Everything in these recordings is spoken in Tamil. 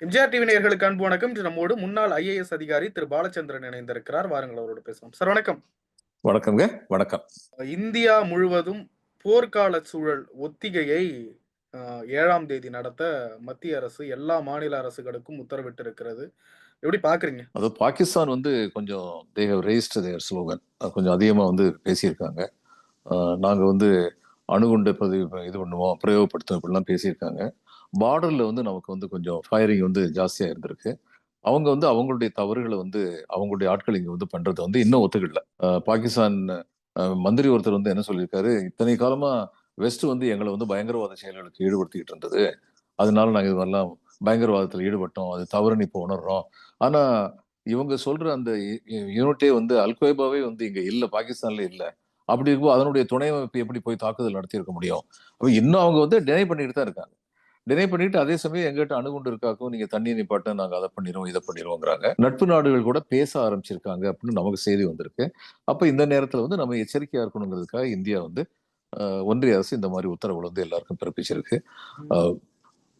எம்ஜிஆர் டிவி நேயர்களுக்கு அன்பு வணக்கம். நம்மோடு முன்னாள் ஐஏஎஸ் அதிகாரி திரு பாலச்சந்திரன் இணைந்திருக்கிறார். வாருங்கள் அவரோடு பேசலாம் சார் வணக்கம். வணக்கம்ங்க. வணக்கம். இந்தியா முழுவதும் போர்க்கால சூழல் ஒத்திகையை ஏழாம் தேதி நடத்த மத்திய அரசு எல்லா மாநில அரசுகளுக்கும் உத்தரவிட்டிருக்கிறது. எப்படி பாக்குறீங்க? அது பாகிஸ்தான் வந்து கொஞ்சம் தேவ் ரேஸ்ட் தேர் ஸ்லோகன் கொஞ்சம் அதிகமாக வந்து பேசியிருக்காங்க. அஹ் நாங்க வந்து அணுகுண்டு இது பண்ணுவோம் பிரயோகப்படுத்தும் இப்படிலாம் பேசியிருக்காங்க. பார்டரில் வந்து நமக்கு வந்து கொஞ்சம் ஃபயரிங் வந்து ஜாஸ்தியாக இருந்திருக்கு. அவங்க வந்து அவங்களுடைய தவறுகளை வந்து அவங்களுடைய ஆட்கள் இங்கே வந்து பண்ணுறது வந்து இன்னும் ஒத்துக்கல. பாகிஸ்தான் மந்திரி ஒருத்தர் வந்து என்ன சொல்லியிருக்காரு? இத்தனை காலமாக வெஸ்ட் வந்து எங்களை வந்து பயங்கரவாத செயல்களுக்கு ஈடுபடுத்திக்கிட்டு இருந்தது. அதனால நாங்கள் இது மாதிரிலாம் பயங்கரவாதத்தில் ஈடுபட்டோம். அது தவறுன்னு இப்போ உணர்றோம். ஆனால் இவங்க சொல்கிற அந்த யூனிட்டே வந்து அல்கொய்பாவே வந்து இங்கே இல்லை பாகிஸ்தானில் இல்லை. அப்படி இருக்கும் அதனுடைய துணை அமைப்பு எப்படி போய் தாக்குதல் நடத்தியிருக்க முடியும்? அப்போ இன்னும் அவங்க வந்து டினை பண்ணிட்டு தான் இருக்காங்க. டினை பண்ணிட்டு அதே சமயம் எங்கிட்ட அணுகுண்டு இருக்காக்கும் நீங்க தண்ணி நிப்பாட்ட நாங்க அதை பண்ணிடுவோம் இதை பண்ணிடுவோங்கிறாங்க. நட்பு நாடுகள் கூட பேச ஆரம்பிச்சிருக்காங்க அப்படின்னு நமக்கு செய்தி வந்திருக்கு. அப்ப இந்த நேரத்துல வந்து நம்ம எச்சரிக்கையா இருக்கணுங்கிறதுக்காக இந்தியா வந்து ஒன்றிய அரசு இந்த மாதிரி உத்தரவுகள் வந்து எல்லாருக்கும் பிறப்பிச்சிருக்கு.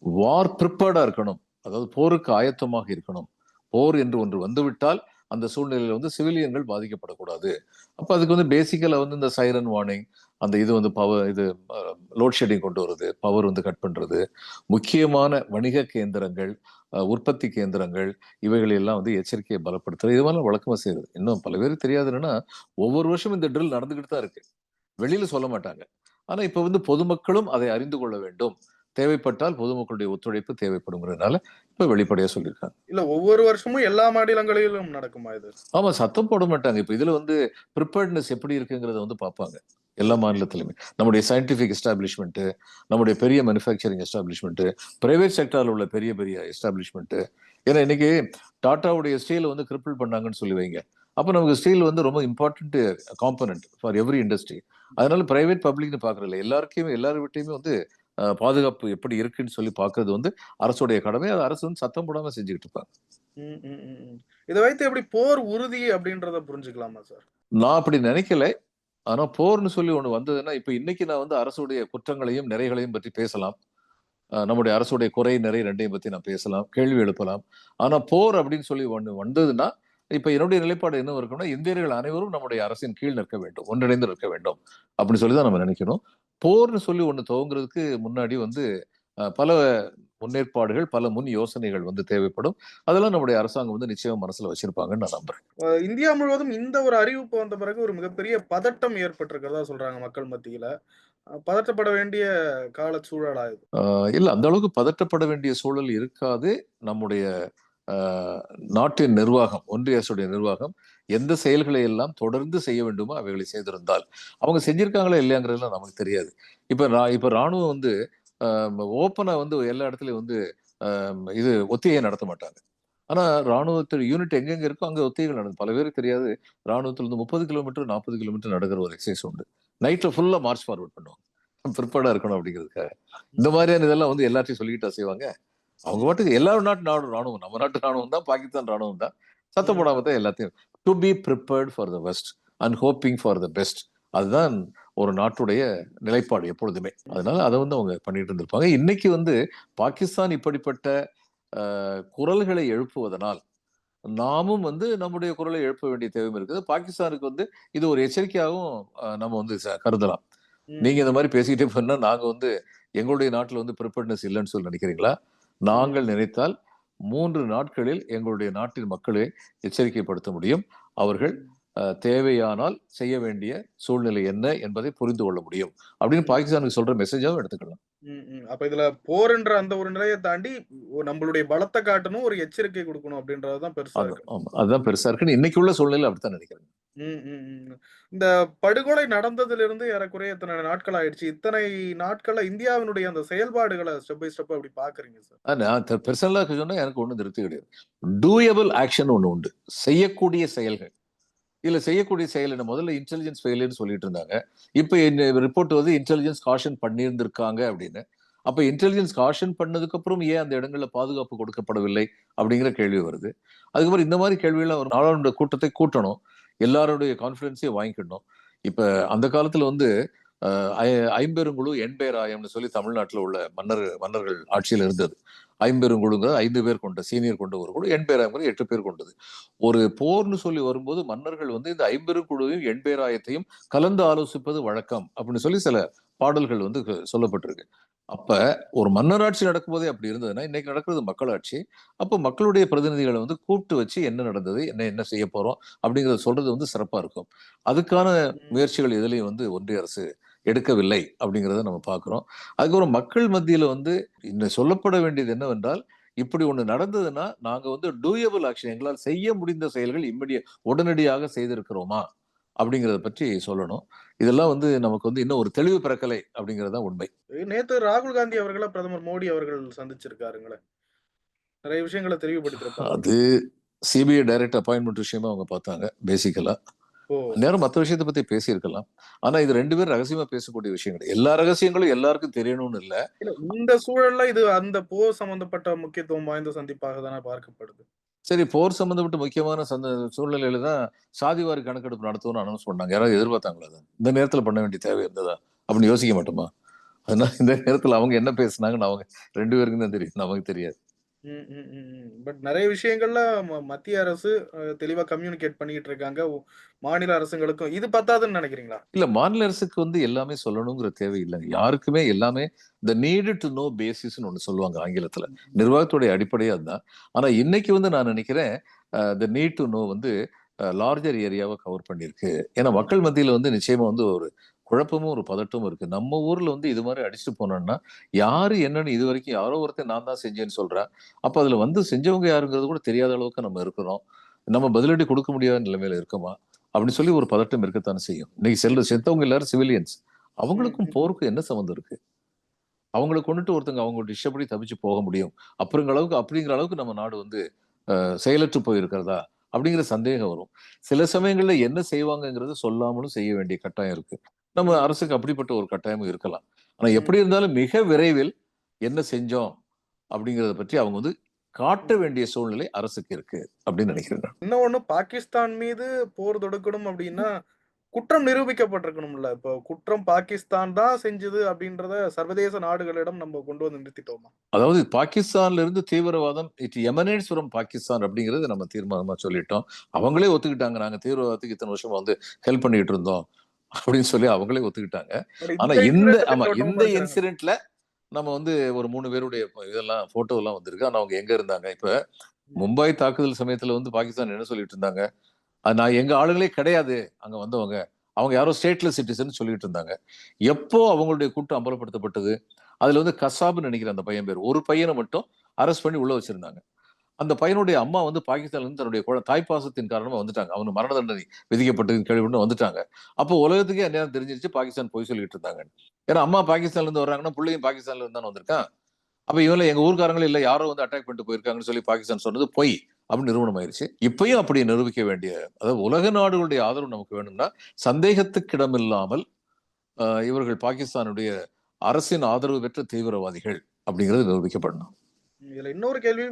வார் ப்ரிப்பேர்டா இருக்கணும். அதாவது போருக்கு ஆயத்தமாக இருக்கணும். போர் என்று ஒன்று வந்துவிட்டால் அந்த சூழ்நிலையில வந்து சிவிலியன்கள் பாதிக்கப்படக்கூடாது. அப்ப அதுக்கு வந்து பேசிக்கலா வந்து இந்த சைரன் வார்னிங் அந்த இது வந்து பவர் இது லோட் ஷெட்டிங் கொண்டு வருது பவர் வந்து கட் பண்றது. முக்கியமான வணிக கேந்திரங்கள் உற்பத்தி கேந்திரங்கள் இவைகள் எல்லாம் வந்து எச்சரிக்கையை பலப்படுத்துறது. இது மாதிரி வழக்கமாக செய்யுது இன்னும் பல பேருக்கு தெரியாது என்னன்னா ஒவ்வொரு வருஷம் இந்த ட்ரில் நடந்துக்கிட்டு தான் இருக்கு. வெளியில் சொல்ல மாட்டாங்க. ஆனா இப்ப வந்து பொதுமக்களும் அதை அறிந்து கொள்ள வேண்டும். தேவைப்பட்டால் பொதுமக்களுடைய ஒத்துழைப்பு தேவைப்படுங்கிறதுனால இப்ப வெளிப்படையா சொல்லியிருக்காங்க. இல்ல ஒவ்வொரு வருஷமும் எல்லா மாநிலங்களிலும் நடக்குமா இது? ஆமா சத்தம் போட மாட்டாங்க. இப்ப இதுல வந்து ப்ரிப்பேர்ட்னஸ் எப்படி இருக்குங்கிறத வந்து பார்ப்பாங்க. எல்லா மாநிலத்திலுமே. நம்முடைய சயின்டிபிக் எஸ்டாப்ளிஷ்மெண்ட் நம்முடைய பெரிய மேனுஃபேக்சரிங் எஸ்டாப்ளிஷ்மெண்ட் பிரைவேட் செக்டர்ல உள்ள பெரிய பெரிய எஸ்டாப்ளிஷ்மெண்ட் ஏன்னா இன்னைக்கு டாட்டாவுடைய ஸ்டீல் வந்து கிரிப்பிள் பண்ணாங்கன்னு சொல்லி வைங்க. அப்ப நமக்கு ஸ்டீல் வந்து ரொம்ப important component for every industry அதனால பிரைவேட் பப்ளிக்னு பாக்குறதில்ல எல்லாருக்குமே எல்லார் வீட்டையுமே வந்து பாதுகாப்பு எப்படி இருக்குன்னு சொல்லி பார்க்கிறது வந்து அரசுடைய கடமை. அது அரசு வந்து சத்தம் போடாம செஞ்சுக்கிட்டு இருப்பாங்க. இதை வைத்து எப்படி போர் உறுதி அப்படின்றத புரிஞ்சுக்கலாமா சார்? நான் அப்படி நினைக்கல. ஆனா போர்னு சொல்லி ஒண்ணு வந்ததுன்னா இப்ப இன்னைக்கு நான் வந்து அரசுடைய குற்றங்களையும் நிறைகளையும் பற்றி பேசலாம். நம்முடைய அரசுடைய குறை நிறை ரெண்டையும் பத்தி நான் பேசலாம் கேள்வி எழுப்பலாம். ஆனா போர் அப்படின்னு சொல்லி ஒண்ணு வந்ததுன்னா இப்ப என்னுடைய நிலைப்பாடு என்ன இருக்கும்னா இந்தியர்கள் அனைவரும் நம்முடைய அரசின் கீழ் நிற்க வேண்டும் ஒன்றிணைந்து நிற்க வேண்டும் அப்படின்னு சொல்லி தான் நம்ம நினைக்கணும். போர்னு சொல்லி ஒண்ணு துவங்குறதுக்கு முன்னாடி வந்து பல முன்னேற்பாடுகள் பல முன் யோசனைகள் வந்து தேவைப்படும். அதெல்லாம் நம்முடைய அரசாங்கம் வந்து நிச்சயம் மனசுல வச்சிருப்பாங்கன்னு நான் நம்புறேன். இந்தியா முழுவதும் இந்த ஒரு அறிவிப்பு வந்த பிறகு ஒரு மிகப்பெரிய பதட்டம் ஏற்பட்டிருக்கிறதா சொல்றாங்க மக்கள் மத்தியில. பதட்டப்பட வேண்டிய கால சூழலா இது இல்ல அந்த அளவுக்கு பதட்டப்பட வேண்டிய சூழல் இருக்காது. நம்முடைய நாட்டின் நிர்வாகம் ஒன்றிய அரசுடைய நிர்வாகம் எந்த செயல்களை எல்லாம் தொடர்ந்து செய்ய வேண்டுமோ அவைகளை செய்திருந்தால். அவங்க செஞ்சிருக்காங்களா இல்லையாங்கிறதுலாம் நமக்கு தெரியாது. இப்ப ரா- இப்ப ராணுவம் வந்து ஓப்பனா வந்து எல்லா இடத்துலயும் வந்து ஆஹ், இது ஒத்திகையை நடத்த மாட்டாங்க. ஆனா ராணுவத்தில் யூனிட் எங்கெங்கே இருக்கோ அங்க ஒத்திகைகள் நடந்தது பல பேருக்கு தெரியாது ராணுவத்துல வந்து முப்பது கிலோமீட்டர் நாற்பது கிலோமீட்டர் நடக்கிற ஒரு எக்ஸசைஸ் உண்டு. நைட்ல ஃபுல்லா மார்ச் ஃபார்வர்ட் பண்ணுவாங்க. ப்ரிப்பேர்டா இருக்கணும் அப்படிங்கிறதுக்காக. இந்த மாதிரியான இதெல்லாம் வந்து எல்லாத்தையும் சொல்லிக்கிட்டா செய்வாங்க. அவங்க பாட்டுக்கு எல்லா நாட்டு நாடும் ராணுவம். நம்ம நாட்டு ராணுவம் தான் பாகிஸ்தான் ராணுவம் தான். சத்தம் போடாம தான் எல்லாத்தையும் to be prepared for the best and hoping for the best அதுதான் ஒரு நாட்டுடைய நிலைப்பாடு எப்பொழுதுமே. அதனால அதை வந்து அவங்க பண்ணிட்டு இருந்திருப்பாங்க. இன்னைக்கு வந்து பாகிஸ்தான் இப்படிப்பட்ட குரல்களை எழுப்புவதனால் நாமும் வந்து நம்முடைய குரலை எழுப்ப வேண்டிய தேவை இருக்குது. பாகிஸ்தானுக்கு வந்து இது ஒரு எச்சரிக்கையாகவும் நம்ம வந்து கருதலாம். நீங்க இந்த மாதிரி பேசிக்கிட்டே போனா நாங்க வந்து எங்களுடைய நாட்டுல வந்து ப்ரிப்பேர்ட்னஸ் இல்லைன்னு சொல்லி நினைக்கிறீங்களா? நாங்கள் நினைத்தால் மூன்று நாட்களில் எங்களுடைய நாட்டின் மக்களை எச்சரிக்கைப்படுத்த முடியும். அவர்கள் தேவையானால் செய்ய வேண்டிய சூழ்நிலை என்ன என்பதை புரிந்து கொள்ள முடியும். அப்படின்னு பாகிஸ்தானுக்கு சொல்ற மெசேஜாவும் எடுத்துக்கலாம். அப்ப இதுல போர்ன்ற அந்த ஒரு நிலையை தாண்டி நம்மளுடைய பலத்தை காட்டணும் ஒரு எச்சரிக்கை கொடுக்கணும் அப்படின்றதுதான் பெருசா அதுதான் பெருசா இருக்குன்னு இன்னைக்கு உள்ள சூழ்நிலை அப்படித்தான் நினைக்கிறேன். ம், ம், ம். இந்த படுகொலை நடந்ததிலிருந்து ஏறக்குறைய இத்தனை நாட்கள் ஆயிடுச்சு? இத்தனை நாட்கள்ல இந்தியாவினுடைய அந்த செயல்பாடுகளை ஸ்டெப் பை ஸ்டெப் அப்படி பாக்குறீங்க சார்? நான் பெர்சனலா சொன்னா எனக்கு ஒண்ணும் திருப்தி கிடையாது. டூயபிள் ஆக்ஷன் ஒண்ணு உண்டு. செய்யக்கூடிய செயல்கள். இதுல செய்யக்கூடிய செயல் என்ன? முதல்ல இன்டெலிஜென்ஸ் ஃபெயிலியர்னு சொல்லிட்டு இருந்தாங்க. இப்போ ரிப்போர்ட் வந்து இன்டெலிஜென்ஸ் காஷன் பண்ணியிருந்திருக்காங்க அப்படின்னு. அப்ப இன்டெலிஜென்ஸ் காஷன் பண்ணதுக்கு அப்புறம் ஏன் அந்த இடங்கள்ல பாதுகாப்பு கொடுக்கப்படவில்லை அப்படிங்கிற கேள்வி வருது. அதுக்கப்புறம் இந்த மாதிரி கேள்வியெல்லாம் ஒரு நாடாளுமன்ற கூட்டத்தை கூட்டணும். எல்லாருடைய கான்ஃபிடென்ஸையும் வாங்கிக்கணும். இப்ப அந்த காலத்துல வந்து ஐம்பெருங்குழு எண்பேராயம்னு சொல்லி தமிழ்நாட்டில் உள்ள மன்னர் மன்னர்கள் ஆட்சியில் இருந்தது. ஐம்பெருங்குழுங்கிறது ஐந்து பேர் கொண்ட சீனியர் கொண்ட ஒரு குழு எண்பேராயங்கிறது எட்டு பேர் கொண்டது. ஒரு போர்னு சொல்லி வரும்போது மன்னர்கள் வந்து இந்த ஐம்பெருங்குழுவையும் எண்பேராயத்தையும் கலந்து ஆலோசிப்பது வழக்கம் அப்படின்னு சொல்லி சில பாடல்கள் வந்து சொல்லப்பட்டிருக்கு. அப்ப ஒரு மன்னராட்சி நடக்கும்போதே அப்படி இருந்ததுன்னா இன்னைக்கு நடக்கிறது மக்களாட்சி. அப்போ மக்களுடைய பிரதிநிதிகளை வந்து கூப்பிட்டு வச்சு என்ன நடந்தது என்ன என்ன செய்ய போறோம் அப்படிங்கறத சொல்றது வந்து சிறப்பா இருக்கும். அதுக்கான முயற்சிகள் எதுலையும் வந்து ஒன்றிய அரசு எடுக்கவில்லை அப்படிங்கிறத நம்ம பார்க்கிறோம். அதுக்கப்புறம் மக்கள் மத்தியில வந்து இன்னும் சொல்லப்பட வேண்டியது என்னவென்றால் இப்படி ஒண்ணு நடந்ததுன்னா நாங்க வந்து டூயபிள் ஆக்ஷன் எங்களால் செய்ய முடிந்த செயல்கள் இம்மிடிய உடனடியாக செய்திருக்கிறோமா? அப்படிங்கறத பற்றி சொல்லணும். இதெல்லாம் வந்து நமக்கு வந்து இன்னும் ஒரு தெளிவு பிறக்கலை அப்படிங்கிறது தான் உண்மை. நேத்து ராகுல் காந்தி அவர்களை பிரதமர் மோடி அவர்கள் சந்திச்சிருக்காருங்களே. நிறைய விஷயங்களை தெளிவுபடுத்திருப்பாங்க அது சிபிஐ டைரக்ட் அப்பாயின்மெண்ட் விஷயமா அவங்க பார்த்தாங்க பேசிக்கலா நேரம் மற்ற விஷயத்தை பத்தி பேசியிருக்கலாம். ஆனா இது ரெண்டு பேரும் ரகசியமா பேசக்கூடிய விஷயம் கிடையாது. எல்லா ரகசியங்களும் எல்லாருக்கும் தெரியணும்னு இல்ல. இல்ல, இந்த சூழல்ல இது அந்த போர் சம்பந்தப்பட்ட முக்கியத்துவம் வாய்ந்த சந்திப்பாக தானே பார்க்கப்படுது. சரி போர் சம்மந்தப்பட்ட முக்கியமான சந்த சூழ்நிலையில தான் சாதிவாரி கணக்கெடுப்பு நடத்துவோம்னு அனௌன்ஸ் பண்ணாங்க. யாராவது எதிர்பார்த்தாங்களா அதை? இந்த நேரத்துல பண்ண வேண்டிய தேவை இருந்ததா? அப்படின்னு யோசிக்க மாட்டோமா? அதனால இந்த நேரத்துல அவங்க என்ன பேசுனாங்கன்னு அவங்க ரெண்டு பேருக்கும் தான் தெரியும். நமக்கு தெரியாது. பட் நிறைய விஷயங்கள்ல ம- மத்திய அரசு அஹ், தெளிவா கம்யூனிகேட் பண்ணிட்டு இருக்காங்க. ஒ- மாநில அரசுங்களுக்கும். இது பத்தாதுன்னு நினைக்கிறீங்களா? இல்ல மாநில அரசுக்கு வந்து எல்லாமே சொல்லணுங்கிற தேவை இல்லைங்க யாருக்குமே எல்லாமே இந்த நீடு டு நோ பேசிஸ்னு ஒண்ணு சொல்லுவாங்க ஆங்கிலத்துல. நிர்வாகத்துடைய அடிப்படையே அதுதான். ஆனா இன்னைக்கு வந்து நான் நினைக்கிறேன் இந்த நீட் டு நோ வந்து லார்ஜர் ஏரியாவை கவர் பண்ணியிருக்கு. ஏன்னா மக்கள் மத்தியில வந்து நிச்சயமா வந்து ஒரு குழப்பமும் ஒரு பதட்டமும் இருக்கு. நம்ம ஊர்ல வந்து இது மாதிரி அடிச்சுட்டு போனோம்னா யாரு என்னன்னு இது வரைக்கும் யாரோ ஒருத்தர் நான் தான் செஞ்சேன்னு சொல்றேன். அப்ப அதுல வந்து செஞ்சவங்க யாருங்கிறது கூட தெரியாத அளவுக்கு நம்ம இருக்கிறோம். நம்ம பதிலடி கொடுக்க முடியாத நிலைமையில இருக்கோமா? அப்படின்னு சொல்லி ஒரு பதட்டம் இருக்கத்தானே செய்யும். இன்னைக்கு செல்ற செத்தவங்க எல்லாரும் சிவிலியன்ஸ். அவங்களுக்கும். போருக்கும் என்ன சம்மந்தம் இருக்கு? அவங்களை கொண்டுட்டு ஒருத்தங்க அவங்களோட இஷ்டப்படி தப்பிச்சு போக முடியும். அப்படிங்கிற அளவுக்கு அப்படிங்கிற அளவுக்கு நம்ம நாடு வந்து அஹ், செயலற்று போயிருக்கிறதா? அப்படிங்கிற சந்தேகம் வரும். சில சமயங்கள்ல என்ன செய்வாங்கங்கிறது சொல்லாமலும் செய்ய வேண்டிய கட்டாயம் இருக்கு. நம்ம அரசுக்கு அப்படிப்பட்ட ஒரு கட்டாயமும் இருக்கலாம். ஆனா எப்படி இருந்தாலும் மிக விரைவில் என்ன செஞ்சோம் அப்படிங்கறத பற்றி அவங்க வந்து காட்ட வேண்டிய சூழ்நிலை அரசுக்கு இருக்கு அப்படின்னு நினைக்கிறேன் நான். இன்னொன்னு பாகிஸ்தான் மீது போர் தொடுக்கணும் அப்படின்னா குற்றம் நிரூபிக்கப்பட்டிருக்கணும்ல. இப்போ குற்றம் பாகிஸ்தான் தான் செஞ்சது அப்படின்றத சர்வதேச நாடுகளிடம் நம்ம கொண்டு வந்து நிறுத்திட்டோமா? அதாவது பாகிஸ்தான்ல இருந்து தீவிரவாதம் இட் எமனேட்ஸ் ஃப்ரம் பாகிஸ்தான் அப்படிங்கறது நம்ம தீர்மானமா சொல்லிட்டோம். அவங்களே ஒத்துக்கிட்டாங்க. நாங்க தீவிரவாதத்துக்கு இத்தனை வருஷம் வந்து ஹெல்ப் பண்ணிட்டு இருந்தோம். அப்படின்னு சொல்லி அவங்களே ஒத்துக்கிட்டாங்க. ஆனா இந்த ஆமா இந்த இன்சிடென்ட்ல நம்ம வந்து ஒரு மூணு பேருடைய இதெல்லாம் போட்டோ எல்லாம் வந்திருக்கு. ஆனா அவங்க எங்க இருந்தாங்க? இப்ப மும்பை தாக்குதல் சமயத்துல வந்து பாகிஸ்தான் என்ன சொல்லிட்டு இருந்தாங்க? நான் எங்க ஆளுங்களே கிடையாது. அங்க வந்தவங்க. அவங்க யாரோ ஸ்டேட்லெஸ் சிட்டிசன் சொல்லிட்டு இருந்தாங்க. எப்போ அவங்களுடைய கூட்டம் அம்பலப்படுத்தப்பட்டது? அதுல வந்து கசாப்னு நினைக்கிற அந்த பையன் பேர். ஒரு பையனை மட்டும் அரெஸ்ட் பண்ணி உள்ள வச்சிருந்தாங்க. அந்த பையனுடைய அம்மா வந்து பாகிஸ்தான்ல இருந்து தன்னுடைய குழ- தாய்ப்பாசத்தின் காரணமா வந்துட்டாங்க. அவனு மரண தண்டனை விதிக்கப்பட்டது கேள்விப்பட்டு வந்துட்டாங்க. அப்போ உலகத்துக்கே அந்நேரம் தெரிஞ்சிருச்சு பாகிஸ்தான் போய் சொல்லிட்டு இருந்தாங்க ஏன்னா அம்மா பாகிஸ்தான்ல இருந்து வர்றாங்கன்னா பிள்ளையும் பாகிஸ்தான்ல இருந்து வந்திருக்கான் அப்ப இவங்கள எங்க ஊர்க்காரங்களும் இல்லை யாரோ வந்து அட்டாக் பண்ணிட்டு போயிருக்காங்கன்னு சொல்லி பாகிஸ்தான் சொன்னது பொய் அப்படின்னு நிறுவனம் ஆயிருச்சு இப்பயும் அப்படி நிரூபிக்க வேண்டிய அதாவது உலக நாடுகளுடைய ஆதரவு நமக்கு வேணும்னா சந்தேகத்துக்கிடமில்லாமல் ஆஹ், இவர்கள் பாகிஸ்தானுடைய அரசின் ஆதரவு பெற்ற தீவிரவாதிகள் அப்படிங்கிறது நிரூபிக்கப்படணும். இதுல இன்னொரு கேள்வி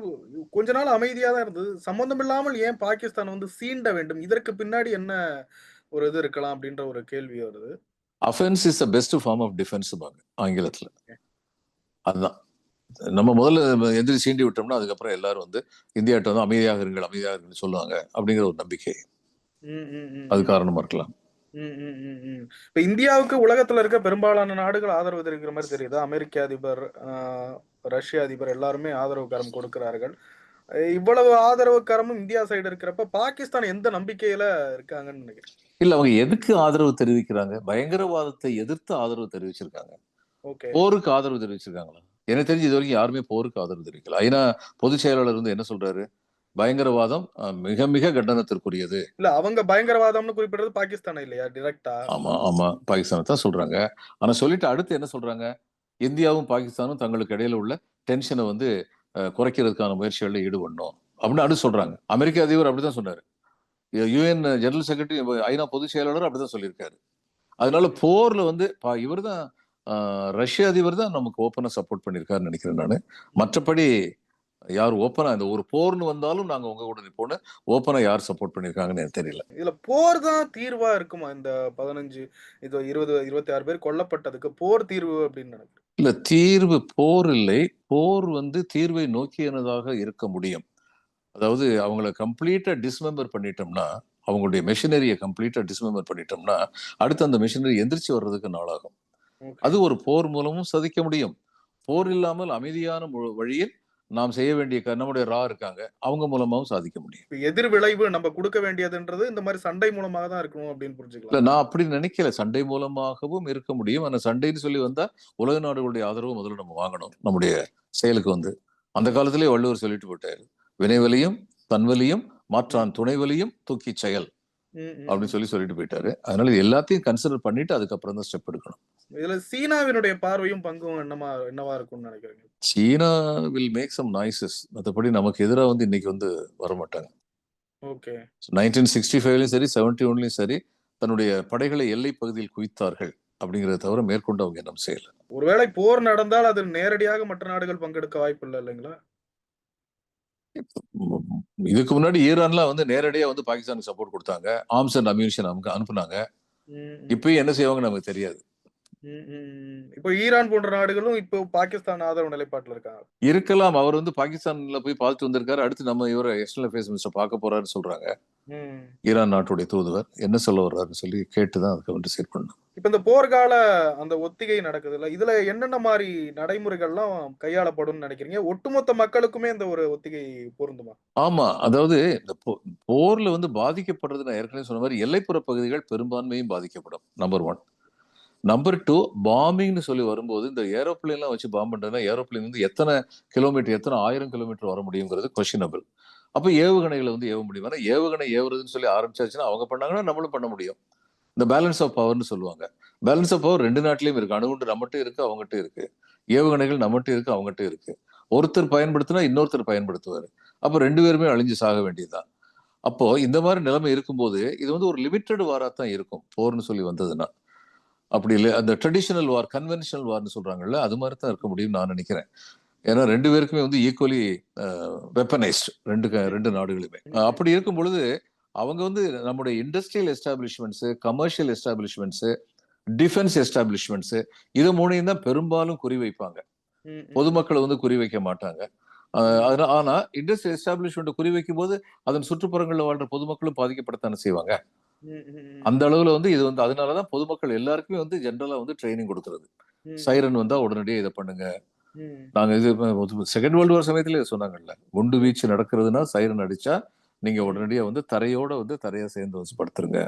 கொஞ்ச நாள் அமைதியா தான் இருந்தது. சம்பந்தம் இல்லாமல் ஏன் பாகிஸ்தான் வந்து சீண்ட வேண்டும்? இதற்கு பின்னாடி என்ன ஒரு இது இருக்கலாம் அப்படின்ற ஒரு கேள்வி வருது. Offence is the best form of defence ஆங்கிலத்துல. அதுதான். நம்ம முதல்ல எந்திரி சீண்டி விட்டோம்னா அதுக்கப்புறம் எல்லாரும் வந்து இந்தியாட்ட வந்து அமைதியாக இருங்கள் அமைதியாக இருங்கன்னு சொல்லுவாங்க அப்படிங்கிற ஒரு நம்பிக்கை. அது. காரணமா இருக்கலாம். இப்ப இந்தியாவுக்கு உலகத்துல இருக்க பெரும்பாலான நாடுகள் ஆதரவு தெரிவிக்கிற மாதிரி தெரியுது. அமெரிக்க அதிபர் ரஷ்ய அதிபர் எல்லாருமே ஆதரவு கரம் கொடுக்கிறார்கள். இவ்வளவு ஆதரவு கரமும் இந்தியா சைடு இருக்கிறப்ப பாகிஸ்தான் எந்த நம்பிக்கையில இருக்காங்கன்னு நினைக்கிறேன் இல்ல அவங்க எதுக்கு ஆதரவு தெரிவிக்கிறாங்க? பயங்கரவாதத்தை எதிர்த்து ஆதரவு தெரிவிச்சிருக்காங்க. போருக்கு ஆதரவு தெரிவிச்சிருக்காங்களா? எனக்கு தெரிஞ்சு இது வரைக்கும் யாருமே போருக்கு ஆதரவு தெரிவிக்கல. ஐநா பொதுச் செயலாளர் வந்து என்ன சொல்றாரு? பயங்கரவாதம் மிக மிக கண்டனத்திற்குரியது. இல்ல அவங்க பயங்கரவாதம்னு குறிப்பிடுறது பாகிஸ்தான இல்லையா டிரெக்டா ஆமா ஆமா பாகிஸ்தானை தான் சொல்றாங்க. ஆனா சொல்லிட்டு அடுத்து என்ன சொல்றாங்க? இந்தியாவும் பாகிஸ்தானும் தங்களுக்கு இடையில உள்ள டென்ஷனை வந்து குறைக்கிறதுக்கான முயற்சிகளில் ஈடுபடணும் அப்படின்னு அடுத்து சொல்றாங்க. அமெரிக்க அதிபர் அப்படிதான் சொன்னாரு. யுஎன் ஜெனரல் செக்ரட்டரி ஐநா பொதுச் செயலாளர் அப்படிதான் சொல்லியிருக்காரு. அதனால போர்ல வந்து இவர் தான் ரஷ்ய அதிபர் தான் நமக்கு ஓப்பனாக சப்போர்ட் பண்ணியிருக்காருன்னு நினைக்கிறேன் நான். மற்றபடி யார் ஓப்பனா இந்த ஒரு போர்னு வந்தாலும் நாங்க உங்க கூட நிப்போம்னு ஓப்பனா யார் சப்போர்ட் பண்ணிருக்காங்கன்னு எனக்கு தெரியல. இதுல போர் தான் தீர்வா இருக்குமா? இந்த பதினஞ்சு இது இருபது இருபத்தி ஆறு பேர் கொல்லப்பட்டதுக்கு போர் தீர்வு அப்படின்னு நினைக்கிறேன். இல்ல தீர்வு போர் இல்லை. போர் வந்து தீர்வை நோக்கியனதாக இருக்க முடியும். அதாவது அவங்கள கம்ப்ளீட்டா டிஸ்மெம்பர் பண்ணிட்டோம்னா அவங்களுடைய மெஷினரியை கம்ப்ளீட்டா டிஸ்மெம்பர் பண்ணிட்டோம்னா அடுத்து அந்த மெஷினரி எந்திரிச்சு வர்றதுக்கு நாளாகும். அது ஒரு போர் மூலமும் சதிக்க முடியும். போர் இல்லாமல் அமைதியான வழியில் நாம் செய்ய வேண்டிய நம்முடைய ரா இருக்காங்க. அவங்க மூலமாவும் சாதிக்க முடியும். இப்ப எதிர் விளைவு நம்ம கொடுக்க வேண்டியதுன்றது இந்த மாதிரி சண்டை மூலமாக தான் இருக்கணும் அப்படின்னு இல்ல புரிஞ்சுக்கலாம் நான் அப்படி நினைக்கல. சண்டை மூலமாகவும் இருக்க முடியும். ஆனா சண்டைன்னு சொல்லி வந்தா உலக நாடுகளுடைய ஆதரவு முதல்ல நம்ம வாங்கணும். நம்முடைய செயலுக்கு வந்து. அந்த காலத்திலே வள்ளுவர் சொல்லிட்டு போட்டாரு. வினைவலியும் தன்வலியும் மாற்றான் துணைவலியும் தூக்கி செயல். அப்படின்னு சொல்லி சொல்லிட்டு போயிட்டாரு. அதனால இது எல்லாத்தையும் கன்சிடர் பண்ணிட்டு அதுக்கப்புறம் தான் ஸ்டெப் எடுக்கணும். இதுல சீனாவினுடைய பார்வையும் பங்கும் என்னமா என்னவா இருக்கும்னு நினைக்கிறீங்க? China will make some noises மற்றபடி நமக்கு எதிராக வந்து இன்னைக்கு வந்து வர மாட்டாங்க ஓகே. நைன்டீன் சிக்ஸ்டி ஃபைவ்லையும் சரி செவன்டி ஒன்லையும் சரி தன்னுடைய படைகளை எல்லை பகுதியில் குவித்தார்கள் அப்படிங்கிறத தவிர மேற்கொண்டு அவங்க என்ன செய்யல. ஒருவேளை போர் நடந்தால் அதில் நேரடியாக மற்ற நாடுகள் பங்கெடுக்க வாய்ப்பு இல்லை இல்லைங்களா? இதுக்கு முன்னாடி ஈரான்லாம் வந்து நேரடியா வந்து பாகிஸ்தானுக்கு சப்போர்ட் கொடுத்தாங்க. ஆர்ம்ஸ் அண்ட் அம்யூனிஷன் அவங்க அனுப்புனாங்க. இப்பயும் என்ன செய்வாங்க நமக்கு தெரியாது. இப்போ ஈரான் போன்ற நாடுகளும் இப்போ பாகிஸ்தான் ஆதரவு நிலைப்பாட்டில் இருக்காங்க. இருக்கலாம். அவர் வந்து பாகிஸ்தான்ல போய் பார்த்துட்டு வந்திருக்காரு. அடுத்து நம்ம இவரை எக்ஸ்டர்னல் அஃபேர்ஸ் மினிஸ்டர் பார்க்க போறாருன்னு சொல்றாங்க. ஈரான் நாட்டுடைய தூதுவர் என்ன சொல்ல வர்றாருன்னு சொல்லி கேட்டுதான் அதுக்கு வந்து டிசைட் பண்ணணும். இப்ப இந்த போர்க்கால அந்த ஒத்திகை நடக்குதுல்ல இதுல என்னென்ன மாதிரி நடைமுறைகள்லாம் கையாளப்படும்னு நினைக்கிறீங்க? ஒட்டுமொத்த மக்களுக்குமே இந்த ஒரு ஒத்திகை பொருந்துமா? ஆமா. அதாவது இந்த போர்ல வந்து பாதிக்கப்படுறது நான் ஏற்கனவே சொன்ன மாதிரி எல்லைப்புற பகுதிகள் பெரும்பான்மையும் பாதிக்கப்படும் நம்பர் ஒன் நம்பர் டூ பாம்பிங்னு சொல்லி வரும்போது இந்த ஏரோப்ளைன்லாம் வச்சு பாம்பு பண்றதுனா ஏரோப்ளேன் வந்து எத்தனை கிலோமீட்டர் எத்தனை ஆயிரம் கிலோமீட்டர் வர முடியுங்கிறது கொஷினபிள் அப்போ ஏவுகணைகளை வந்து ஏவ முடியும். ஆனா ஏவுகணை ஏவுறதுன்னு சொல்லி ஆரம்பிச்சாச்சுன்னா அவங்க பண்ணாங்கன்னா நம்மளும் பண்ண முடியும். இந்த பேலன்ஸ் ஆஃப் பவர்னு சொல்லுவாங்க. பேலன்ஸ் ஆஃப் பவர் ரெண்டு நாட்டிலையும் இருக்கு. அணுகுண்டு நம்மகிட்ட இருக்கு அவங்ககிட்ட இருக்கு. ஏவுகணைகள் நம்மகிட்ட இருக்கு அவங்ககிட்ட இருக்கு. ஒருத்தர் பயன்படுத்தினா இன்னொருத்தர் பயன்படுத்துவார். அப்ப ரெண்டு பேருமே அழிஞ்சு சாக வேண்டியதுதான். அப்போ இந்த மாதிரி நிலைமை இருக்கும்போது இது வந்து ஒரு லிமிட்டெட் வாரா தான் இருக்கும் போர்னு சொல்லி வந்ததுன்னா. அப்படி இல்லை. அந்த ட்ரெடிஷனல் வார் கன்வென்ஷனல் வார்னு சொல்றாங்கல்ல அது மாதிரி தான் இருக்க முடியும்னு நான் நினைக்கிறேன். ஏன்னா ரெண்டு பேருக்குமே வந்து ஈக்குவலி வெப்பனைஸ்ட் ரெண்டு ரெண்டு நாடுகளுமே. அப்படி இருக்கும் பொழுது அவங்க வந்து நம்முடைய industrial establishments commercial establishments defence establishments இது மூணையும் தான் பெரும்பாலும் குறிவைப்பாங்க. பொதுமக்களை வந்து குறிவைக்க மாட்டாங்க. அஹ் அதனா- ஆனா இண்டஸ்ட்ரியல் எஸ்டாப்ளிஷ்மெண்ட் குறிவைக்கும் போது அதன் சுற்றுப்புறங்களில் வாழ்ற பொதுமக்களும் பாதிக்கப்படத்தானே செய்வாங்க. அந்த அளவுல வந்து இது வந்து அதனாலதான் பொதுமக்கள் எல்லாருக்குமே வந்து ஜென்ரலா வந்து ட்ரைனிங் கொடுக்கறது. சைரன் வந்தா உடனடியே இதை பண்ணுங்க. நாங்க இது செகண்ட் வேர்ல்டு வார் சமயத்துல சொன்னாங்கல்ல குண்டு வீச்சு நடக்கிறதுனா சைரன் அடிச்சா நீங்க உடனடியா வந்து தரையோட வந்து தரையா சேர்ந்து வச்சு படுத்துருங்க.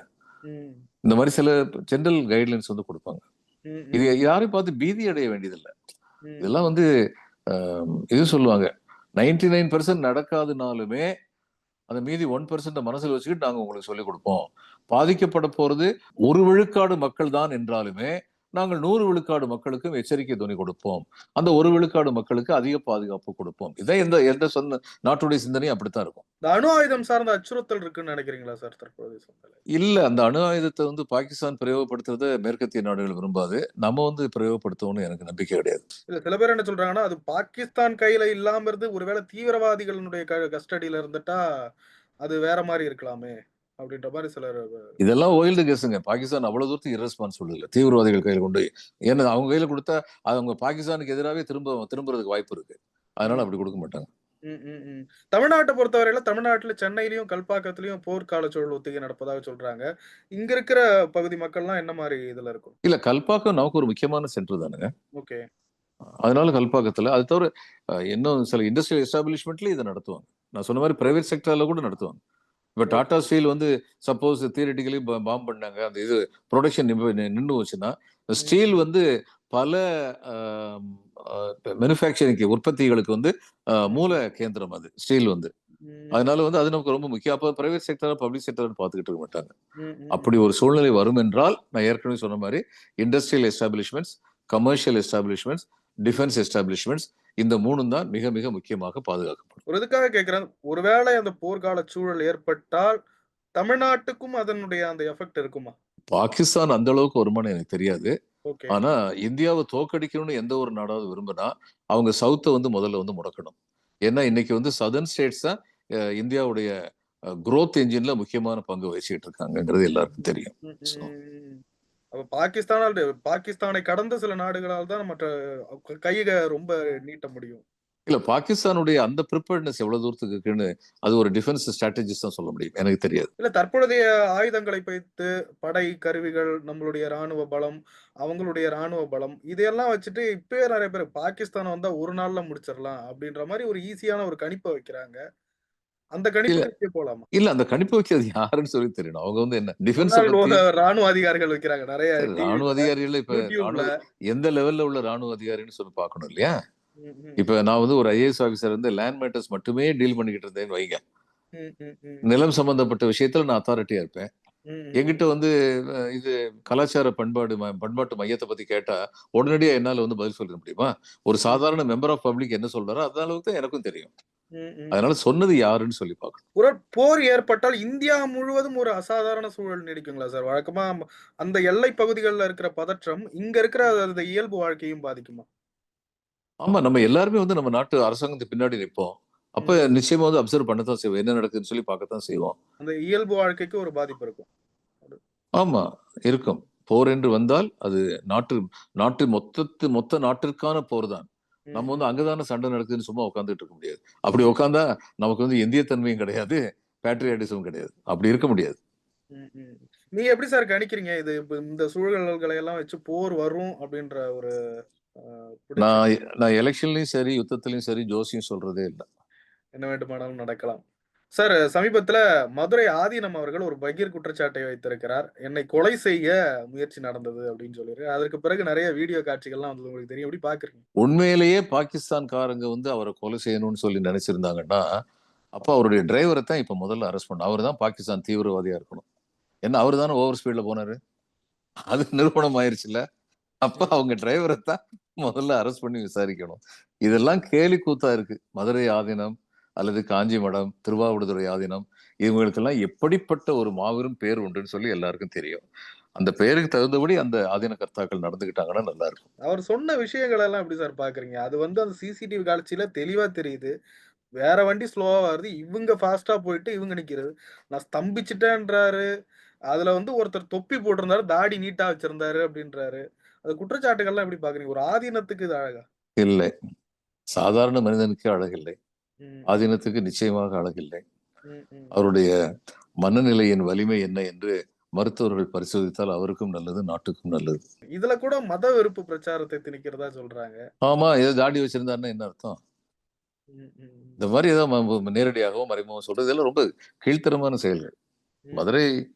இந்த மாதிரி சில ஜென்ரல் கைட்லைன்ஸ் வந்து கொடுப்பாங்க. இது யாரையும் பார்த்து பீதி அடைய வேண்டியதில்லை. இதெல்லாம் வந்து இது சொல்லுவாங்க நைன்டி நைன் பர்சன்ட் நடக்காதுனாலுமே அந்த மீதி ஒன் பர்சன்ட் மனசில் வச்சுக்கிட்டு நாங்க உங்களுக்கு சொல்லிக் கொடுப்போம். பாதிக்கப்பட போறது ஒரு விழுக்காடு மக்கள் தான் என்றாலுமே நாங்கள் நூறு விழுக்காடு மக்களுக்கும் எச்சரிக்கை துணை கொடுப்போம். அந்த ஒரு விழுக்காடு மக்களுக்கு அதிக பாதுகாப்பு கொடுப்போம். இதான் எந்த எந்த சொந்த நாட்டுடைய சிந்தனையும் அப்படித்தான் இருக்கும். இந்த அணு ஆயுதம் சார்ந்த அச்சுறுத்தல் இருக்குன்னு நினைக்கிறீங்களா சார் சூழ்நிலை இல்ல அந்த அணு ஆயுதத்தை வந்து பாகிஸ்தான் பிரயோகப்படுத்துறத மேற்கத்திய நாடுகள் விரும்பாது. நம்ம வந்து பிரயோகப்படுத்துவோம்னு எனக்கு நம்பிக்கை கிடையாது. இல்ல சில பேர் என்ன சொல்றாங்கன்னா அது பாகிஸ்தான் கையில இல்லாம இருந்து ஒருவேளை தீவிரவாதிகளுடைய கஸ்டடியில இருந்துட்டா அது வேற மாதிரி இருக்கலாமே. அப்படின்ற மாதிரி சிலர் இதெல்லாம் ஒயில்டு கெஸ்ஸுங்க பாகிஸ்தான் அவ்வளவு தூரத்துக்கு இரஸ்பான்சிபிள் இல்லை. தீவிரவாதிகள் கையில் கொண்டு. ஏன்னா அவங்க கையில கொடுத்தா அவங்க பாகிஸ்தானுக்கு எதிராகவே திரும்ப திரும்புறதுக்கு வாய்ப்பு இருக்கு. அதனால அப்படி கொடுக்க மாட்டாங்க. தமிழ்நாட்டை பொறுத்தவரையில தமிழ்நாட்டுல சென்னையிலயும் கல்பாக்கத்திலயும் போர்க்கால சூழல் ஒத்திகை நடப்பதாக சொல்றாங்க. இங்க இருக்கிற பகுதி மக்கள்லாம் என்ன மாதிரி இதுல இருக்கும்? இல்ல கல்பாக்கம் நமக்கு ஒரு முக்கியமான சென்டர் தானுங்க. ஓகே. அதனால கல்பாக்கத்துல அது தவிர இன்னும் சில இண்டஸ்ட்ரியல் எஸ்டாப்ளிஷ்மெண்ட்லயும் இதை நடத்துவாங்க. நான் சொன்ன மாதிரி பிரைவேட் செக்டர்ல கூட நடத்துவாங்க. இப்ப டாடா ஸ்டீல் வந்து சப்போஸ் தியரிட்டிக்கலி பாம் பண்ணாங்க. அந்த இது ப்ரொடக்ஷன் நின்று வச்சுன்னா ஸ்டீல் வந்து பல மேனுஃபேக்சரிங் உற்பத்திகளுக்கு வந்து மூல கேந்திரம் அது ஸ்டீல் வந்து. அதனால வந்து அது நமக்கு ரொம்ப முக்கியம். அப்போ பிரைவேட் செக்டர் பப்ளிக் செக்டர் பார்த்துக்கிட்டு இருக்க மாட்டாங்க. அப்படி ஒரு சூழ்நிலை வரும் என்றால் நான் ஏற்கனவே சொன்ன மாதிரி industrial establishments commercial establishments defence establishments இந்த மூணும் தான் மிக மிக முக்கியமாக பாதுகாக்கப்படும். ஒரு இதுக்காக கேக்குறேன். ஒருவேளை அந்த போர்க்கால சூழல் ஏற்பட்டால் தமிழ்நாட்டுக்கும் அதனுடைய அந்த எஃபெக்ட் இருக்குமா? பாகிஸ்தான் அந்த அளவுக்கு வருமானம் எனக்கு தெரியாது. ஆனா இந்தியாவை தோக்கடிக்கணும்னு எந்த ஒரு நாடாவது விரும்பினா அவங்க சவுத்தை வந்து முதல்ல வந்து முடக்கணும். ஏன்னா இன்னைக்கு வந்து சதர்ன் ஸ்டேட்ஸ் தான் இந்தியாவுடைய growth என்ஜின்ல முக்கியமான பங்கு வகிச்சுட்டு இருக்காங்கங்கிறது எல்லாருக்கும் தெரியும். அப்ப பாகிஸ்தானால் பாகிஸ்தானை கடந்த சில நாடுகளால் தான் மற்ற கையை ரொம்ப நீட்ட முடியும். இல்ல பாகிஸ்தானுடைய அந்த ப்ரிப்பேர்ட்னஸ் எவ்வளவு தூரத்துக்கு இருக்குன்னு அது ஒரு டிஃபென்ஸ் ஸ்ட்ராட்டஜிஸ் தான் சொல்ல முடியும். எனக்கு தெரியாது. இல்ல தற்பொழுதைய ஆயுதங்களை வைத்து படை கருவிகள் நம்மளுடைய ராணுவ பலம் அவங்களுடைய ராணுவ பலம் இதையெல்லாம் வச்சுட்டு இப்பயே நிறைய பேர் பாகிஸ்தான் வந்தா ஒரு நாள்ல முடிச்சிடலாம் அப்படின்ற மாதிரி ஒரு ஈஸியான ஒரு கணிப்பை வைக்கிறாங்க. அந்த கணிப்பு போலாமா? இல்ல அந்த கணிப்பு வைக்கிறது யாருன்னு சொல்லி தெரியணும். அவங்க வந்து என்ன டிஃபென்ஸ் ராணுவ அதிகாரிகள் வைக்கிறாங்க. நிறைய ராணுவ அதிகாரிகள் இப்ப எந்த லெவல்ல உள்ள ராணுவ அதிகாரின்னு சொல்லி பார்க்கணும் இல்லையா? இப்ப நான் வந்து ஒரு ஐஏஎஸ் ஆபீசர் வந்து லேண்ட் மேட்டர்ஸ் மட்டுமே டீல் பண்ணிக்கிட்டு இருந்தேன்னு வைங்க. நிலம் சம்பந்தப்பட்ட விஷயத்துல நான் அத்தாரிட்டியா இருப்பேன். என்கிட்ட வந்து இது கலாச்சார பண்பாடு பண்பாட்டு மையத்தை பத்தி கேட்டா உடனடியா என்னால வந்து பதில் சொல்ல முடியுமா? ஒரு சாதாரண மெம்பர் ஆஃப் பப்ளிக் என்ன சொல்றாரோ அந்த அளவுக்கு தான் எனக்கும் தெரியும். அதனால சொன்னது யாருன்னு சொல்லி பார்க்கணும். ஒரு போர் ஏற்பட்டால் இந்தியா முழுவதும் ஒரு அசாதாரண சூழல் நீடிக்குங்களா சார்? வழக்கமா அந்த எல்லை பகுதிகளில் இருக்கிற பதற்றம் இங்க இருக்கிற அந்த இயல்பு வாழ்க்கையும் பாதிக்குமா? ஆமா நம்ம எல்லாருமே வந்து நம்ம நாட்டு அரசாங்கத்துக்கு பின்னாடி நிற்போம். அப்ப நிச்சயமா வந்து அப்சர்வ் பண்ணத்தான் செய்வோம். என்ன நடக்குதுன்னு சொல்லி பார்க்கத்தான் செய்வோம். அந்த இயல்பு வாழ்க்கைக்கு ஒரு பாதிப்பு இருக்கும். ஆமா இருக்கும். போர் என்று வந்தால் அது நாட்டு நாட்டு மொத்தத்து மொத்த நாட்டிற்கான போர் தான் நம்ம வந்து அங்கதானே சண்டை நடக்குதுன்னு சும்மா உட்காந்துட்டு இருக்க முடியாது. அப்படி உட்காந்தா நமக்கு வந்து இந்திய தன்மையும் கிடையாது பேட்ரியாட்டிசமும் கிடையாது. அப்படி இருக்க முடியாது. நீங்க எப்படி சார் கணிக்கிறீங்க? இது இந்த சூழல்களை எல்லாம் வச்சு போர் வரும் அப்படின்ற ஒரு நான் நான் எலெக்ஷன்லயும் சரி யுத்தத்திலயும் சரி ஜோசியம் சொல்றதே இல்லை. என்ன வேண்டுமானாலும் நடக்கலாம். சார் சமீபத்துல மதுரை ஆதீனம் அவர்கள் ஒரு பகீர் குற்றச்சாட்டை வைத்திருக்கிறார். என்னை கொலை செய்ய முயற்சி நடந்தது அப்படின்னு சொல்லிரு அதற்கு பிறகு நிறைய வீடியோ காட்சிகள்லாம் வந்து உங்களுக்கு தெரியும். எப்படி பாக்குறீங்க? உண்மையிலேயே பாகிஸ்தான்காரங்க வந்து அவரை கொலை செய்யணும்னு சொல்லி நினைச்சிருந்தாங்கன்னா அப்ப அவருடைய டிரைவரை தான் இப்ப முதல்ல அரெஸ்ட் பண்ணணும். அவர் தான் பாகிஸ்தான் தீவிரவாதியா இருக்கணும். என்ன அவர் தானே ஓவர் ஸ்பீட்ல போனாரு? அது நிரூபணம் ஆயிருச்சுல அப்ப அவங்க டிரைவரை தான் முதல்ல அரெஸ்ட் பண்ணி விசாரிக்கணும். இதெல்லாம் கேலி கூத்தா இருக்கு. மதுரை ஆதீனம் அல்லது காஞ்சி மடம் திருவாவடுதுறை ஆதீனம் இவங்களுக்கெல்லாம் எப்படிப்பட்ட ஒரு மாபெரும் பேர் உண்டுன்னு சொல்லி எல்லாருக்கும் தெரியும். அந்த பெயருக்கு தகுந்தபடி அந்த ஆதீன கர்த்தாக்கள் நடந்துக்கிட்டாங்கன்னா நல்லா இருக்கும் அவர் சொன்ன விஷயங்கள் எல்லாம் எப்படி சார் பாக்குறீங்க அது வந்து அந்த சிசிடிவி காட்சியில தெளிவா தெரியுது. வேற வண்டி ஸ்லோவா வருது. இவங்க ஃபாஸ்டா போயிட்டு இவங்க நிக்கிறது. நான் ஸ்தம்பிச்சிட்டேன்றாரு. அதுல வந்து ஒருத்தர் தொப்பி போட்டிருந்தாரு. தாடி நீட்டா வச்சிருந்தாரு அப்படின்றாரு. அது குற்றச்சாட்டுகள்லாம் எப்படி பாக்குறீங்க ஒரு ஆதீனத்துக்கு இது அழகா? இல்லை. சாதாரண மனிதனுக்கு அழகில்லை. ஆதீனத்துக்கு நிச்சயமாக அழகில்லை. அவருடைய மனநிலையின் வலிமை என்ன என்று மருத்துவர்கள் பரிசோதித்தால் அவருக்கும் நல்லது நாட்டுக்கும் நல்லது. இதுல கூட மத வெறுப்பு பிரச்சாரத்தை திணிக்கிறதா சொல்றாங்க. ஆமா ஏதோ தாடி வச்சிருந்தாருன்னா என்ன அர்த்தம்? இந்த மாதிரி ஏதோ ம- ம- நேரடியாகவோ மறைமுகமாக சொல்றது. இதெல்லாம் ரொம்ப கீழ்த்தரமான செயல்கள். மதுரை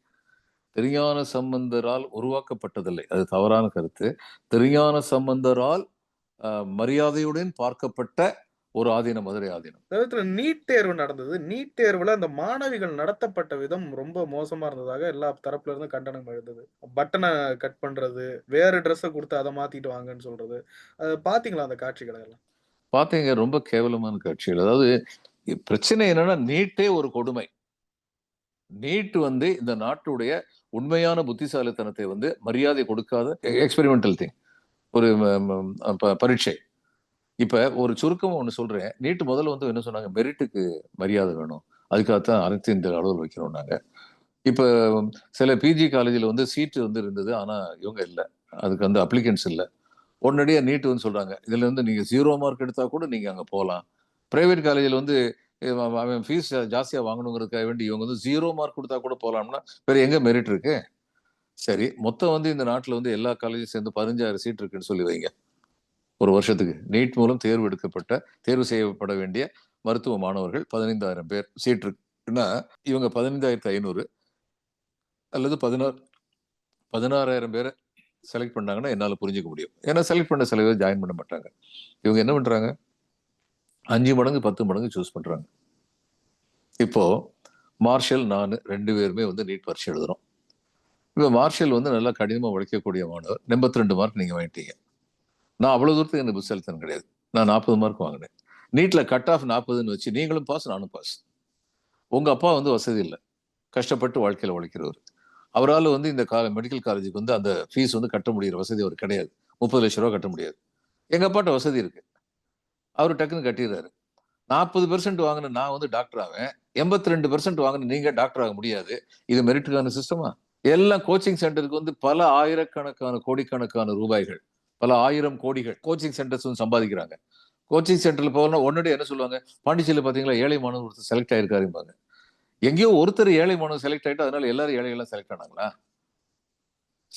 திருஞான சம்பந்தரால் உருவாக்கப்பட்டதில்லை. அது தவறான கருத்து. திருஞான சம்பந்தரால் மரியாதையுடன் பார்க்கப்பட்ட ஒரு ஆதீனம் மதுரை ஆதீனம். சமீபத்துல நீட் தேர்வு நடந்தது. நீட் தேர்வுல அந்த மாணவிகள் நடத்தப்பட்ட விதம் ரொம்ப மோசமா இருந்ததாக எல்லா தரப்புல இருந்து கண்டனம் எழுந்தது. பட்டனை கட் பண்றது வேற ட்ரெஸ்ஸை கொடுத்து அதை மாத்திட்டு வாங்கன்னு சொல்றது. அது பாத்தீங்களா அந்த காட்சிகளை எல்லாம்? பார்த்தீங்க ரொம்ப கேவலமான காட்சிகள். அதாவது பிரச்சனை என்னன்னா நீட்டே ஒரு கொடுமை. நீட் வந்து இந்த நாட்டுடைய உண்மையான புத்திசாலித்தனத்தை வந்து மரியாதை கொடுக்காத எக்ஸ்பெரிமெண்டல் திங் ஒரு பரீட்சை. இப்ப ஒரு சுருக்கம் ஒன்று சொல்றேன். நீட் முதல்ல வந்து என்ன சொன்னாங்க? மெரிட்டுக்கு மரியாதை வேணும். அதுக்காகத்தான் அனைத்து இந்த அளவில் வைக்கிறோம் நாங்க. இப்ப சில பிஜி காலேஜில் வந்து சீட்டு வந்து இருந்தது. ஆனா இவங்க இல்லை. அதுக்கு வந்து அப்ளிகன்ஸ் இல்லை. உடனடியா நீட்டு வந்து சொல்றாங்க. இதுல இருந்து நீங்க ஜீரோ மார்க் எடுத்தா கூட நீங்க அங்க போகலாம். பிரைவேட் காலேஜில் வந்து அவன் ஃபீஸ் ஜாஸ்தியா வாங்கணுங்கிறதுக்காக வேண்டி இவங்க வந்து ஜீரோ மார்க் கொடுத்தா கூட போகலாம்னா வேற எங்க மெரிட் இருக்கு? சரி மொத்தம் வந்து இந்த நாட்டில் வந்து எல்லா காலேஜும் சேர்ந்து பதினஞ்சாயிரம் சீட் இருக்குன்னு சொல்லி வைங்க. ஒரு வருஷத்துக்கு நீட் மூலம் தேர்வு எடுக்கப்பட்ட தேர்வு செய்யப்பட வேண்டிய மருத்துவ மாணவர்கள் பதினைந்தாயிரம் பேர் சீட் இருக்குன்னா இவங்க பதினைந்தாயிரத்தி ஐநூறு அல்லது பதினாறு பதினாறாயிரம் பேரை செலக்ட் பண்ணாங்கன்னா என்னால் புரிஞ்சுக்க முடியும். ஏன்னா செலக்ட் பண்ண சில பேர் ஜாயின் பண்ண மாட்டாங்க. இவங்க என்ன பண்ணுறாங்க அஞ்சு மடங்கு பத்து மடங்கு சூஸ் பண்ணுறாங்க இப்போ மார்ஷல் நான் ரெண்டு பேருமே வந்து நீட் பரீட்சை எழுதுகிறோம் இப்போ மார்ஷல் வந்து நல்லா கடினமாக உழைக்கக்கூடிய மாணவர். எண்பத்தி ரெண்டு மார்க் நீங்கள் வாங்கிட்டீங்க. நான் அவ்வளோ தூரத்துக்கு எனக்கு புத்தகத்தனம் கிடையாது. நான் நாற்பது மார்க் வாங்கினேன். நீட்டில் கட் ஆஃப் நாற்பதுன்னு வச்சு நீங்களும் பாஸ் நானும் பாஸ் உங்கள் அப்பா வந்து வசதி இல்லை. கஷ்டப்பட்டு வாழ்க்கையில் உழைக்கிறவர். அவரால் வந்து இந்த கா மெடிக்கல் காலேஜுக்கு வந்து அந்த ஃபீஸ் வந்து கட்ட முடியிற வசதி அவர் கிடையாது. முப்பது லட்ச ரூபா கட்ட முடியாது. எங்கள் அப்பாட்ட வசதி இருக்கு. அவர் டக்குன்னு கட்டிடுறாரு. நாற்பது பெர்சன்ட் வாங்கின நான் வந்து டாக்டர் ஆவேன். எண்பத்தி ரெண்டு பெர்சன்ட் வாங்கின நீங்க டாக்டர் ஆக முடியாது. இது மெரிட்டுக்கான சிஸ்டமா எல்லாம் கோச்சிங் சென்டருக்கு வந்து பல ஆயிரக்கணக்கான கோடிக்கணக்கான ரூபாய்கள். பல ஆயிரம் கோடிகள் கோச்சிங் சென்டர்ஸ் வந்து சம்பாதிக்கிறாங்க. கோச்சிங் சென்டர்ல போகணும் உடனே என்ன சொல்லுவாங்க? பாண்டிச்சேரியில் பாத்தீங்களா ஏழை மாணவர் ஒருத்தர் செலக்ட் ஆயிருக்காருப்பாங்க எங்கேயோ ஒருத்தர் ஏழை மாணவர் செலக்ட் ஆகிட்டு அதனால எல்லாரும் ஏழைகள்லாம் செலக்ட் ஆனாங்களா?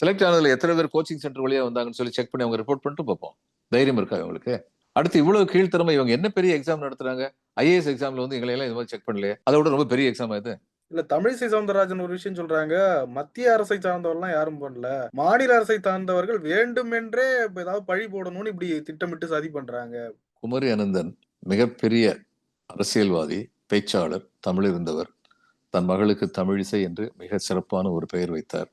செலக்ட் ஆனதுல எத்தனை பேர் கோச்சிங் சென்டர் வழியா வந்தாங்கன்னு சொல்லி செக் பண்ணி அவங்க ரிப்போர்ட் பண்ணிட்டு பார்ப்போம். தைரியம் இருக்கா இவங்களுக்கு? அடுத்து இவ்வளவு கீழ்த்தரமா இவங்க என்ன பெரிய எக்ஸாம் நடத்துறாங்க? ஐஏஎஸ் எக்ஸாம்ல வந்து எங்களை எல்லாம் இது மாதிரி செக் பண்ணலையே. விட ரொம்ப பெரிய எக்ஸாம் இது? இல்ல தமிழிசை சவுந்தரராஜன் ஒரு விஷயம் சொல்றாங்க. மத்திய அரசை சார்ந்தவர்லாம் யாரும் பண்ணல. மாநில அரசை சார்ந்தவர்கள் வேண்டுமென்றே இப்ப ஏதாவது பழி போடணும்னு இப்படி திட்டமிட்டு சதி பண்றாங்க. குமரி அனந்தன் மிகப்பெரிய அரசியல்வாதி பேச்சாளர் தமிழ் இருந்தவர். தன் மகளுக்கு தமிழிசை என்று மிக சிறப்பான ஒரு பெயர் வைத்தார்.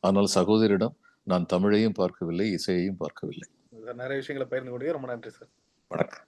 ஆனால் சகோதரிடம் நான் தமிழையும் பார்க்கவில்லை இசையையும் பார்க்கவில்லை. நிறைய விஷயங்களை பகிர்ந்து கொண்டு ரொம்ப நன்றி சார். வணக்கம்.